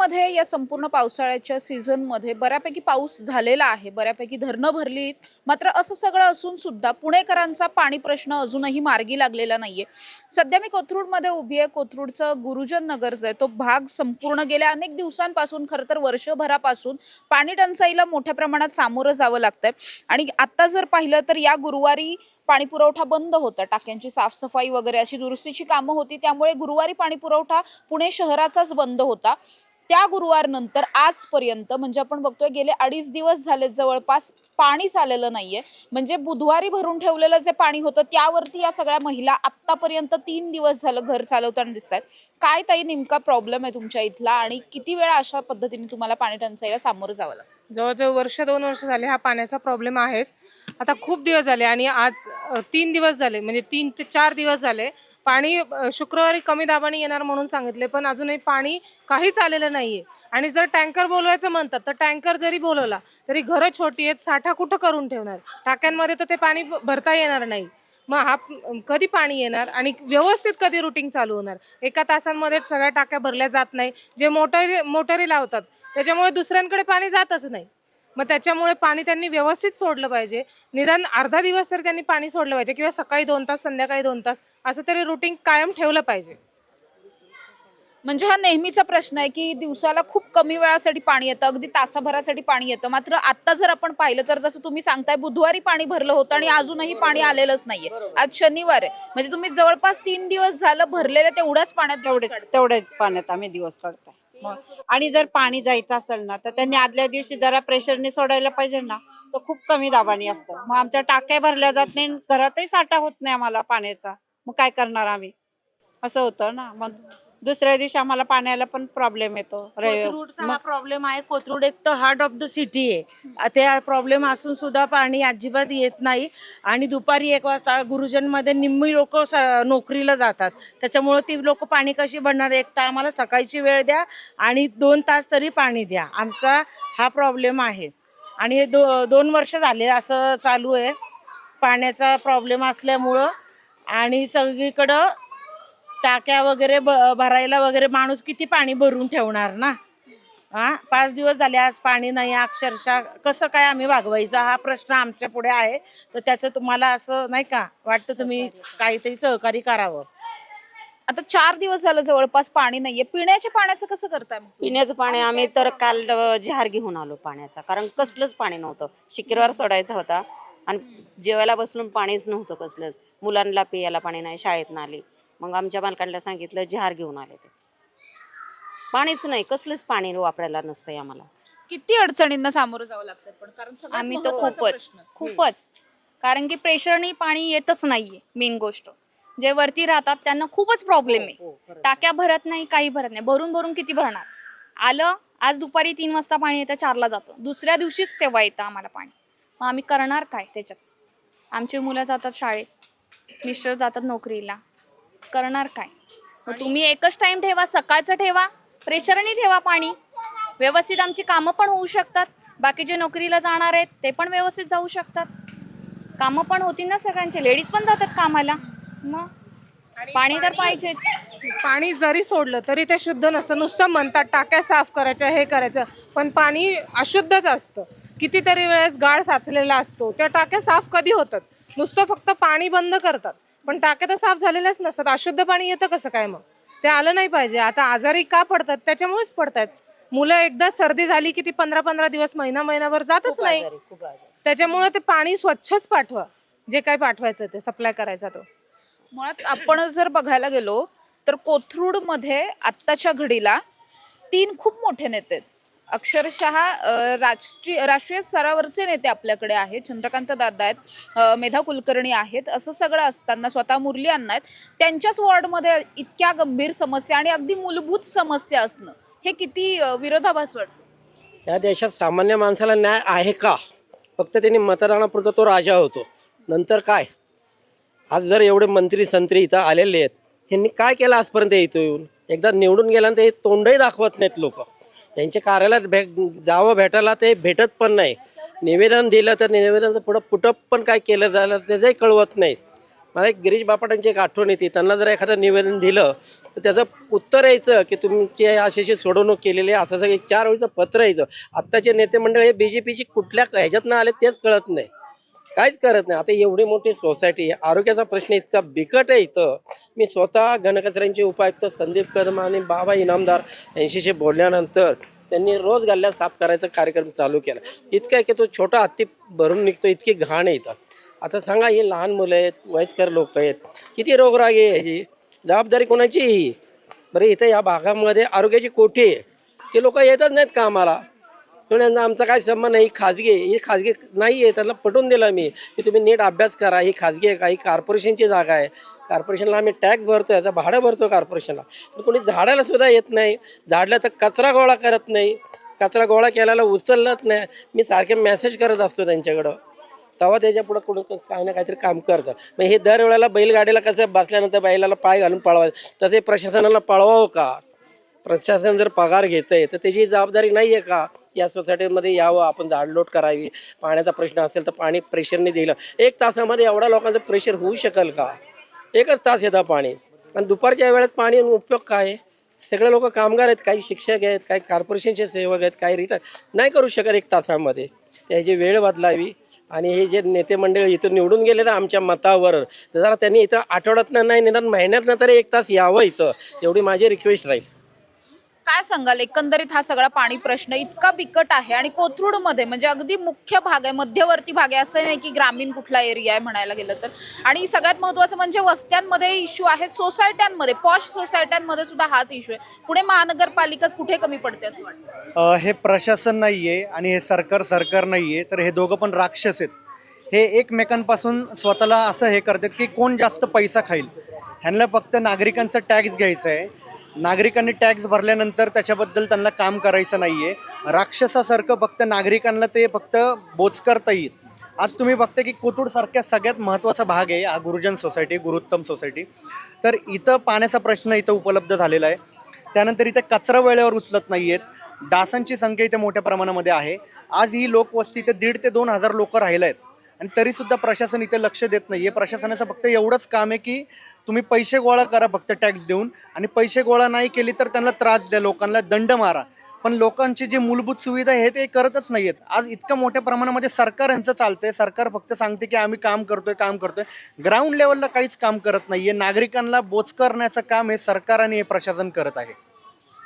पुण्यामध्ये या संपूर्ण पावसाळ्याच्या सीझनमध्ये बऱ्यापैकी पाऊस झालेला आहे. बऱ्यापैकी धरणं भरलीत. मात्र असं सगळं असून सुद्धा पुणेकरांचा पाणी प्रश्न अजूनही मार्गी लागलेला नाहीये. सध्या मी कोथरूडमध्ये उभी आहे. कोथरूडचं गुरुजन नगर जो आहे तो भाग संपूर्ण गेल्या अनेक दिवसांपासून खरं तर वर्षभरापासून पाणी टंचाईला मोठ्या प्रमाणात सामोरं जावं लागतंय. आणि आत्ता जर पाहिलं तर या गुरुवारी पाणी पुरवठा बंद होता. टाक्यांची साफसफाई वगैरे अशी दुरुस्तीची कामं होती. त्यामुळे गुरुवारी पाणी पुरवठा पुणे शहराचाच बंद होता. त्या गुरुवार नंतर आजपर्यंत म्हणजे आपण बघतोय गेले अडीच दिवस झाले जवळपास पाणीच आलेलं नाहीये. म्हणजे बुधवारी भरून ठेवलेलं जे पाणी होतं त्यावरती या सगळ्या महिला आत्तापर्यंत तीन दिवस झालं घर चालवताना दिसत आहेत काय ताई नेमका प्रॉब्लेम आहे तुमच्या इथला? आणि किती वेळा अशा पद्धतीने तुम्हाला पाणी टंचाईला सामोरं जावं लागतं? जवळजवळ वर्ष दोन वर्ष झाले हा पाण्याचा प्रॉब्लेम आहेच. आता खूप दिवस झाले आणि आज तीन दिवस झाले म्हणजे तीन ते चार दिवस झाले पाणी शुक्रवारी कमी दाबाने येणार म्हणून सांगितले पण अजूनही पाणी काहीच आलेलं नाहीये. आणि जर टँकर बोलवायचं म्हणतात तर टँकर जरी बोलवला तरी घरं छोटी आहेत साठा कुठं करून ठेवणार? टाक्यांमध्ये तर ते पाणी भरता येणार नाही. मग हा कधी पाणी येणार आणि व्यवस्थित कधी रुटीन चालू होणार? एका तासांमध्ये सगळ्या टाक्या भरल्या जात नाही. जे मोटर मोटरी लावतात त्याच्यामुळे दुसऱ्यांकडे पाणी जातच नाही. मग त्याच्यामुळे पाणी त्यांनी व्यवस्थित सोडलं पाहिजे. निदान अर्धा दिवस तरी त्यांनी पाणी सोडलं पाहिजे किंवा सकाळी दोन तास संध्याकाळी दोन तास असं तरी रुटीन कायम ठेवलं पाहिजे. म्हणजे हा नेहमीचा प्रश्न आहे की दिवसाला खूप कमी वेळासाठी पाणी येतं अगदी तासाभरासाठी पाणी येतं. मात्र आता जर आपण पाहिलं तर जसं तुम्ही सांगताय बुधवारी पाणी भरलं होतं आणि अजूनही पाणी आलेलंच नाहीये. आज शनिवार आहे. म्हणजे तुम्ही जवळपास तीन दिवस झालं भरलेलं तेवढ्याच पाण्यात तेवढे पाण्यात आम्ही दिवस काढतोय. आणि जर पाणी जायचं असेल ना तर त्यांनी आदल्या दिवशी जरा प्रेशरने सोडायला पाहिजे ना तर खूप कमी दाबाने असतं. मग आमच्या टाक्या भरल्या जात नाही घरातही साठा होत नाही आम्हाला पाण्याचा. मग काय करणार आम्ही? असं होतं ना. मग दुसऱ्या दिवशी आम्हाला पाण्याला पण प्रॉब्लेम येतो. रवि- कोथरूडचा हा प्रॉब्लेम आहे. कोथरूड एक तर हार्ट ऑफ द सिटी आहे. त्या प्रॉब्लेम असून सुद्धा पाणी अजिबात येत नाही. आणि दुपारी एक वाजता गुरुजनमध्ये निम्मी लोक नोकरीला जातात. त्याच्यामुळे ती लोक पाणी कशी भरणार? एक तर आम्हाला सकाळची वेळ द्या आणि दोन तास तरी पाणी द्या. आमचा हा प्रॉब्लेम आहे. आणि हे दो दोन वर्ष झाले असं चालू आहे. पाण्याचा प्रॉब्लेम असल्यामुळं आणि सगळीकडं टाक्या वगैरे ब- भरायला वगैरे माणूस किती पाणी भरून ठेवणार ना? हा? पाच दिवस झाले आज पाणी नाही अक्षरशः कसं काय आम्ही भागवायचा हा प्रश्न आमच्या पुढे आहे. तर त्याचं तुम्हाला असं नाही का वाटतं तुम्ही काहीतरी सहकार्य करावं? आता चार दिवस झालं जवळपास पाणी नाहीये. पिण्याच्या पाण्याचं कसं करताय मग? पिण्याचं पाणी आम्ही तर काल अ, जहार घेऊन आलो पाण्याचा. कारण कसलंच पाणी नव्हतं. शुक्रवार सोडायचा होता. आणि जेवायला बसून पाणीच नव्हतं कसलंच. मुलांना पियाला पाणी नाही शाळेत आली. मग आमच्या मालकांना सांगितलं जहार घेऊन आले ते. पाणीच नाही कसलंच पाणी वापरायला नसतंय आम्हाला. किती अडचणींना सामोरं जावं लागतं पण कारण सगळ्यात आम्ही तर महत्त्वाचा खूपच प्रश्न. खूपच. कारण की प्रेशरनी पाणी येतच नाहीये मेन गोष्ट. जे वरती राहतात त्यांना खूपच प्रॉब्लेम आहे. टाक्या भरत नाही काही भरत नाही. भरून भरून किती भरणार? आलं आज दुपारी तीन वाजता पाणी येतं चारला जातं. दुसऱ्या दिवशीच तेव्हा येतं आम्हाला पाणी. मग आम्ही करणार काय त्याच्यात? आमची मुलं जातात शाळेत मिस्टर जातात नोकरीला. करणार काय? मग तुम्ही एकच टाइम ठेवा सकाळचं ठेवा प्रेशरनी ठेवा पाणी. व्यवस्थित आमची कामं पण होऊ शकतात. बाकीचे नोकरीला जाणार आहेत ते पण व्यवस्थित जाऊ शकतात. कामं पण होतील ना सगळ्यांचे. लेडीज पण जातात कामाला. मग पाणी तर पाहिजेच. पाणी जरी सोडलं तरी ते शुद्ध नसतं. नुसतं म्हणतात टाक्या साफ करायच्या हे करायचं. पण पाणी अशुद्धच असतं. कितीतरी वेळेस गाळ साचलेला असतो. त्या टाक्या साफ कधी होतात? नुसतं फक्त पाणी बंद करतात. पण टाक्या तर साफ झालेल्याच नसतात. अशुद्ध पाणी येतं कसं काय मग? ते आलं नाही पाहिजे. आता आजारी का पडतात? त्याच्यामुळेच पडतात. मुलं एकदा सर्दी झाली की ती पंधरा पंधरा दिवस महिना महिनाभर जातच नाही. त्याच्यामुळे ते पाणी स्वच्छच पाठवा. जे काय पाठवायचं ते सप्लाय करायचा तो. मुळात आपण जर बघायला गेलो तर कोथरूडमध्ये आत्ताच्या घडीला तीन खूप मोठे नेते आहेत. अक्षरशः राष्ट्रीय राष्ट्रीय स्तरावरचे नेते आपल्याकडे आहेत. चंद्रकांत दादा आहेत मेधा कुलकर्णी आहेत. असं सगळं असताना स्वतः मुरली अण्णा आहेत. त्यांच्याच वॉर्डमध्ये इतक्या गंभीर समस्या आणि अगदी मूलभूत समस्या असणं हे किती विरोधाभास वाटतं? या देशात सामान्य माणसाला न्याय आहे का? फक्त त्यांनी मतदानापुरता तो राजा होतो. नंतर काय? आज जर एवढे मंत्री संत्री इथं आलेले आहेत यांनी काय केलं आजपर्यंत इथं येऊन? एकदा निवडून गेल्यानंतर हे तोंडही दाखवत नाहीत लोक. यांच्या कार्यालयात भे जावं भेटायला ते भेटत पण नाही. निवेदन दिलं तर निवेदन पुढं पुटप पण काय केलं झालं त्याचंही कळवत नाही. मला एक गिरीश बापाटांची एक आठवण येते. त्यांना जर एखादं निवेदन दिलं तर त्याचं उत्तर यायचं की तुमची अशी अशी सोडवणूक केलेली आहे. असं एक चार वेळीचं पत्र यायचं. आत्ताचे नेते मंडळ हे बी जे पीची कुठल्या ह्याच्यातनं आले तेच कळत नाही. काहीच करत नाही. आता एवढी मोठी सोसायटी आरोग्याचा प्रश्न इतका बिकट आहे इथं. मी स्वतः घनकचऱ्यांचे उपायुक्त संदीप कर्मा आणि बाबा इनामदार यांच्याशी बोलल्यानंतर त्यांनी रोज गल्ल्या साफ करायचा कार्यक्रम चालू केला. इतकं आहे की तो छोटा हत्ती भरून निघतो इतकी घाण आहे इथं. आता सांगा हे लहान मुलं आहेत वयस्कर लोक आहेत किती रोगरागी आहे ह्याची जबाबदारी कोणाची बरं इथं या भागामध्ये आरोग्याची कोठी आहे. ते लोक येतच नाहीत कामाला. म्हणून आमचा काय संबंध नाही ही खाजगी आहे ही खाजगी नाही आहे त्यांना पटवून दिलं मी. की तुम्ही नीट अभ्यास करा ही खाजगी आहे का ही कॉर्पोरेशनची जागा आहे. कॉर्पोरेशनला आम्ही टॅक्स भरतो याचं भाडं भरतो कॉर्पोरेशनला. पण कोणी झाडायला सुद्धा येत नाही झाडलं तर कचरा गोळा करत नाही. कचरा गोळा केल्याला उचललंच नाही. मी सारखे मेसेज करत असतो त्यांच्याकडं. तेव्हा त्याच्या पुढं कुठं काही ना काहीतरी काम करतं. मग हे दरवेळेला बैलगाडीला कसं बसल्यानंतर बैलाला पाय घालून पळवायचं. तसे प्रशासनाला पळवावं का? प्रशासन जर पगार घेत आहे तर त्याची जबाबदारी नाही आहे का? या सोसायटीमध्ये यावं आपण झाडलोट करावी. पाण्याचा प्रश्न असेल तर पाणी प्रेशरने दिलं. एक तासामध्ये एवढ्या लोकांचं प्रेशर होऊ शकेल का? एकच तास येतं पाणी. आणि दुपारच्या वेळेत पाणी आणि उपयोग काय? आहे? सगळे लोक कामगार आहेत काही शिक्षक आहेत काही कॉर्पोरेशनचे सेवक आहेत काही रिटायर. नाही करू शकत एक तासामध्ये. त्याची वेळ बदलावी आणि हे जे नेते मंडळ इथून निवडून गेले ना आमच्या मतावर जरा त्यांनी इथं आठवड्यातनं नाही निदान महिन्यातनं तरी एक तास यावं इथं. एवढी माझी रिक्वेस्ट राहील. काय सांगाल? एकंदरीत हा सगळा पाणी प्रश्न इतका बिकट आहे आणि कोथरूडमध्ये म्हणजे अगदी मुख्य भाग आहे मध्यवर्ती भाग आहे असं नाही की ग्रामीण कुठला एरिया आहे म्हणायला गेलं तर. आणि सगळ्यात महत्त्वाचं म्हणजे वस्त्यांमध्ये इश्यू आहे सोसायट्यांमध्ये पॉश सोसायट्यांमध्ये सुद्धा हाच इश्यू आहे. पुणे महानगरपालिका कुठे कमी पडते असं वाटतं? हे प्रशासन नाही आहे आणि हे सरकार सरकार नाही आहे तर हे दोघं पण राक्षस आहेत. हे एकमेकांपासून स्वतःला असं हे करतात की कोण जास्त पैसा खाईल. ह्यांना फक्त नागरिकांचा टॅक्स घ्यायचा आहे नागरिकांनी टॅक्स भरल्यानंतर त्याच्याबद्दल त्यांना काम करायचं नाही आहे राक्षसासारखं फक्त नागरिकांना ते फक्त बोच करता येईल आज तुम्ही बघता की कोथरूडसारख्या सगळ्यात महत्त्वाचा भाग आहे हा गुरुजन सोसायटी गुरुत्तम सोसायटी. तर इथं पाण्याचा प्रश्न इथं उपलब्ध झालेला आहे. त्यानंतर इथे कचरा वेळेवर उचलत नाही आहेत डासांची संख्या इथे मोठ्या प्रमाणामध्ये आहे. आज ही लोकवस्ती इथे दीड ते दोन हजार लोकं राहिले आहेत आणि तरीसुद्धा प्रशासन इथे लक्ष देत नाही आहे प्रशासनाचं फक्त एवढंच काम आहे की तुम्ही पैसे गोळा करा फक्त टॅक्स देऊन. आणि पैसे गोळा नाही केली तर त्यांना त्रास द्या लोकांना दंड मारा. पण लोकांची जी मूलभूत सुविधा आहे ते करतच नाही आहेत आज इतक्या मोठ्या प्रमाणामध्ये सरकार यांचं चालतंय. सरकार फक्त सांगते की आम्ही काम करतोय काम करतोय. ग्राउंड लेवलला काहीच काम करत नाही आहे नागरिकांना बोचकरण्याचं काम हे सरकार आणि हे प्रशासन करत आहे.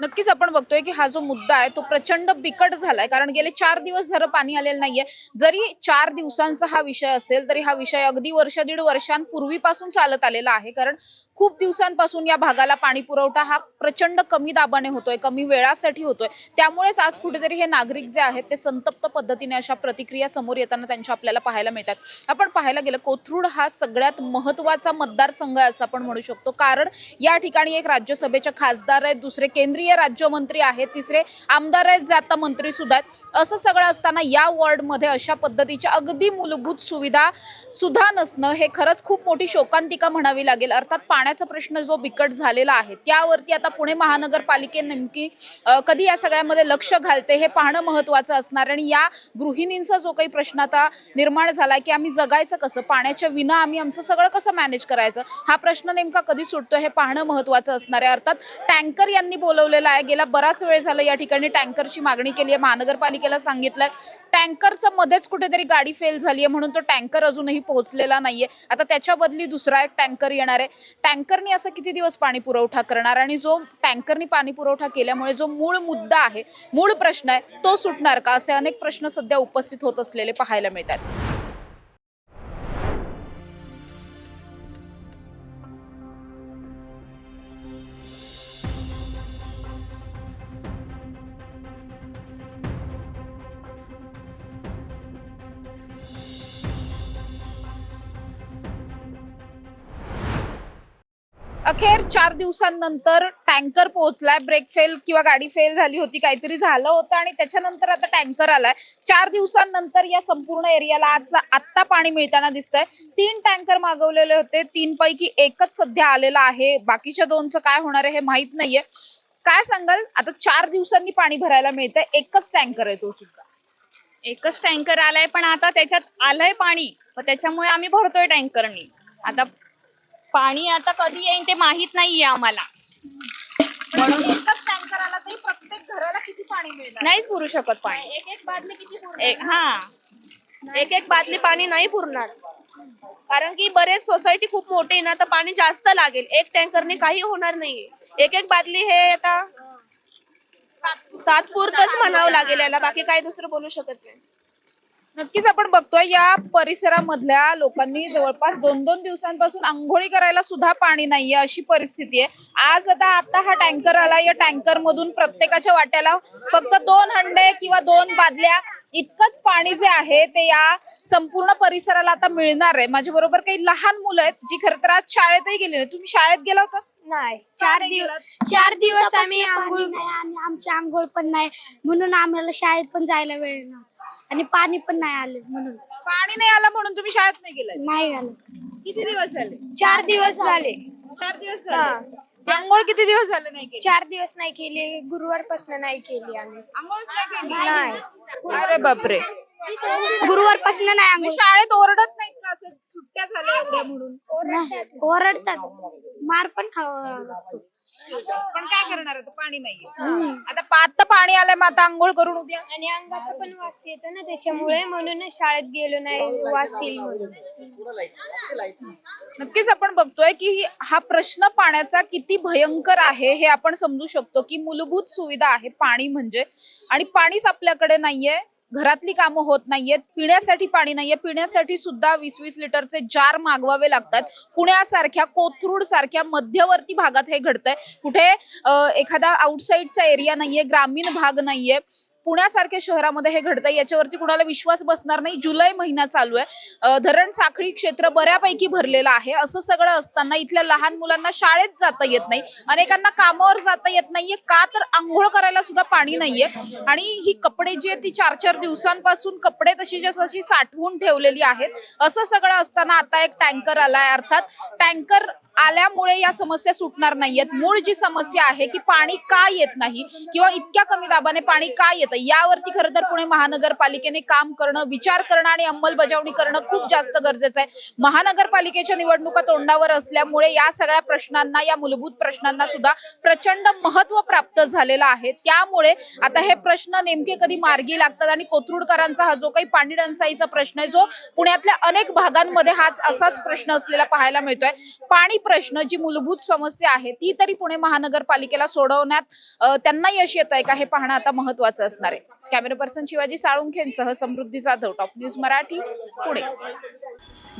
नक्कीच आपण बघतोय की हा जो मुद्दा आहे तो प्रचंड बिकट झालाय. कारण गेले चार दिवस जर पाणी आलेलं नाहीये. जरी चार दिवसांचा हा विषय असेल तरी हा विषय अगदी वर्ष दीड वर्षांपूर्वीपासून चालत आलेला आहे. कारण खूप दिवसांपासून या भागाला पाणी पुरवठा हा प्रचंड कमी दाबाने होतोय कमी वेळासाठी होतोय. त्यामुळेच आज कुठेतरी हे नागरिक जे आहेत ते संतप्त पद्धतीने अशा प्रतिक्रिया समोर येताना त्यांच्या आपल्याला पाहायला मिळतात. आपण पाहायला गेलं कोथरूड हा सगळ्यात महत्त्वाचा मतदारसंघ आहे असं आपण म्हणू शकतो. कारण या ठिकाणी एक राज्यसभेचे खासदार आहेत दुसरे केंद्रीय राज्यमंत्री आहेत. तिसरे आमदार आहेत जे आता मंत्री सुद्धा आहेत. असं सगळं असताना या वॉर्डमध्ये अशा पद्धतीच्या अगदी मूलभूत सुविधा सुद्धा नसणं हे खरंच खूप मोठी शोकांतिका म्हणावी लागेल. अर्थात पाण्याचा प्रश्न जो बिकट झालेला आहे त्यावरती आता पुणे महानगरपालिके नेमकी कधी या सगळ्यामध्ये लक्ष घालते हे पाहणं महत्वाचं असणार आणि या गृहिणींचा जो काही प्रश्न आता निर्माण झाला की आम्ही जगायचं कसं? पाण्याच्या विना आम्ही आमचं सगळं कसं मॅनेज करायचं? हा प्रश्न नेमका कधी सुटतो हे पाहणं महत्वाचं असणार आहे. अर्थात टँकर यांनी बोलवलेला आहे. गेला बराच वेळ झाला या ठिकाणी टँकरची मागणी केली आहे. महापालिकेला सांगितलंय. टँकरचं मध्येच कुठेतरी गाडी फेल झाली आहे म्हणून तो टँकर अजूनही पोहोचलेला नाहीये. आता त्याच्या बदली दुसरा एक टँकर येणार आहे. टँकरनी असं किती दिवस पाणी पुरवठा करणार? आणि जो टँकरनी पाणी पुरवठा केल्यामुळे जो मूळ मुद्दा आहे मूळ प्रश्न आहे तो सुटणार का? असे अनेक प्रश्न सध्या उपस्थित होत असलेले पाहायला मिळतात अखेर चार दिवसांनंतर टँकर पोहोचलाय. ब्रेक फेल किंवा गाडी फेल झाली होती काहीतरी झालं होतं आणि त्याच्यानंतर आता टँकर आलाय. चार दिवसांनंतर या संपूर्ण एरियाला आज आत्ता पाणी मिळताना दिसतंय. तीन टँकर मागवलेले होते. तीन पैकी एकच सध्या आलेला आहे. बाकीच्या दोनचं काय होणार आहे हे माहीत नाहीये. काय सांगाल? आता चार दिवसांनी पाणी भरायला मिळतंय. एकच टँकर आहे तो सुद्धा. एकच टँकर आलाय पण आता त्याच्यात आलंय पाणी. त्याच्यामुळे आम्ही भरतोय टँकरनी. आता पाणी आता कधी येईल ते माहीत नाहीये आम्हाला. म्हणून एकच टँकर आला तरी प्रत्येक घराला किती पाणी मिळणार? नाहीच पुरू शकत पाणी. एक एक बादली किती पुरणार? एक हा. एक एक बादली पाणी नाही पुरणार. कारण की बरेच सोसायटी खूप मोठी आहे ना तर पाणी जास्त लागेल. एक टँकरने काही होणार नाहीये. एक एक बादली हे आता तात्पुरतच म्हणावं लागेल याला. बाकी काही दुसरं बोलू शकत नाही. नक्कीच आपण बघतोय या परिसरामधल्या लोकांनी जवळपास दोन दोन दिवसांपासून आंघोळी करायला सुद्धा पाणी नाहीये अशी परिस्थिती आहे. आज आता आता हा टँकर आला या टँकर मधून प्रत्येकाच्या वाट्याला फक्त दोन हंडे किंवा दोन बादल्या इतकंच पाणी जे आहे ते या संपूर्ण परिसराला आता मिळणार आहे. माझ्या बरोबर काही लहान मुलं आहेत जी खरं तर आज शाळेतही गेली नाही तुम्ही शाळेत गेला होता? नाही. चार दिवस. चार दिवस आम्ही आंघोळ आणि आमची आंघोळ पण नाही. म्हणून आम्हाला शाळेत पण जायला वेळ नव्हता. आणि पाणी पण नाही आलं म्हणून. पाणी नाही आलं म्हणून तुम्ही शाळेत नाही गेलाय? नाही आलं. किती दिवस झाले? चार दिवस झाले. चार दिवस झाले. आंघोळ किती दिवस झाले नाही केली? चार दिवस नाही केली. गुरुवारपासून नाही केली आम्ही. आंघोळच नाही केली? नाही. अरे बापरे. गुरुवारपासून नाही आंघोळ. शाळेत ओरडत नाहीत का? असं सुट्ट्या झाल्या एवढ्या म्हणून. नाही. ओरडतात. मार पण खावा. पण काय करणार आता? पाणी नाहीये. आता पा- आता पाणी आलंय मग आता आंघोळ करून उद्या. आणि अंगाचा पण वास येतो ना त्याच्यामुळे म्हणून शाळेत गेलो नाही वास येईल म्हणून. नक्कीच आपण बघतोय की हा प्रश्न पाण्याचा किती भयंकर आहे हे आपण समजू शकतो की मूलभूत सुविधा आहे पाणी म्हणजे. आणि पाणीच आपल्याकडे नाहीये. घरातली कामं होत नाहीयेत पिण्यासाठी पाणी नाहीये पिण्यासाठी सुद्धा वीस वीस लिटरचे जार मागवावे लागतात. पुण्यासारख्या कोथरूड सारख्या मध्यवर्ती भागात हे घडतंय. कुठे एखादा आउटसाईडचा एरिया नाहीये ग्रामीण भाग नाहीये. पुण्यासारख्या शहरामध्ये हे घडतंय. याच्यावरती कुणाला विश्वास बसणार नाही. जुलै महिना चालू आहे. धरण साखळी क्षेत्र बऱ्यापैकी भरलेलं आहे. असं सगळं असताना इथल्या लहान मुलांना शाळेत जाता येत नाही. अनेकांना कामावर जाता येत नाहीये. का तर आंघोळ करायला सुद्धा पाणी नाहीये. आणि ही कपडे जी आहेत ती चार चार दिवसांपासून कपडे तशी जशी साठवून ठेवलेली आहेत. असं सगळं असताना आता एक टँकर आलाय. अर्थात टँकर आल्यामुळे या समस्या सुटणार नाहीयेत. मूळ जी समस्या आहे की पाणी का येत नाही किंवा इतक्या कमी दाबाने पाणी का येतं यावरती खरं तर पुणे महानगरपालिकेने काम करणं विचार करणं आणि अंमलबजावणी करणं खूप जास्त गरजेचं आहे. महानगरपालिकेच्या निवडणुका तोंडावर असल्यामुळे या सगळ्या प्रश्नांना या मूलभूत प्रश्नांना सुद्धा प्रचंड महत्त्व प्राप्त झालेलं आहे. त्यामुळे आता हे प्रश्न नेमके कधी मार्गी लागतात आणि कोथरूडकरांचा हा जो काही पाणी टंचाईचा प्रश्न आहे जो पुण्यातल्या अनेक भागांमध्ये हाच असाच प्रश्न असलेला पाहायला मिळतोय. पाणी प्रश्न जी मूलभूत समस्या आहे ती तरी पुणे महानगरपालिकेला सोडवण्यात त्यांना यश येत आहे का हे पाहणं आता महत्वाचं असणार आहे. कॅमेरा पर्सन शिवाजी साळुंखेंसह समृद्धी जाधव टॉप न्यूज मराठी पुणे.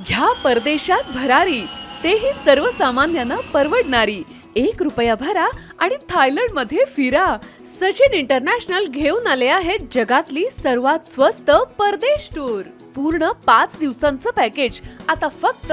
घ्या परदेशात भरारी तेही सर्वसामान्यांना परवडणारी. एक रुपया भरा आणि थायलंडमध्ये फिरा. सचिन इंटरनॅशनल घेऊन आले आहेत जगातली सर्वात स्वस्त परदेश टूर. पूर्ण पाच दिवसांचं पॅकेज. आता फक्त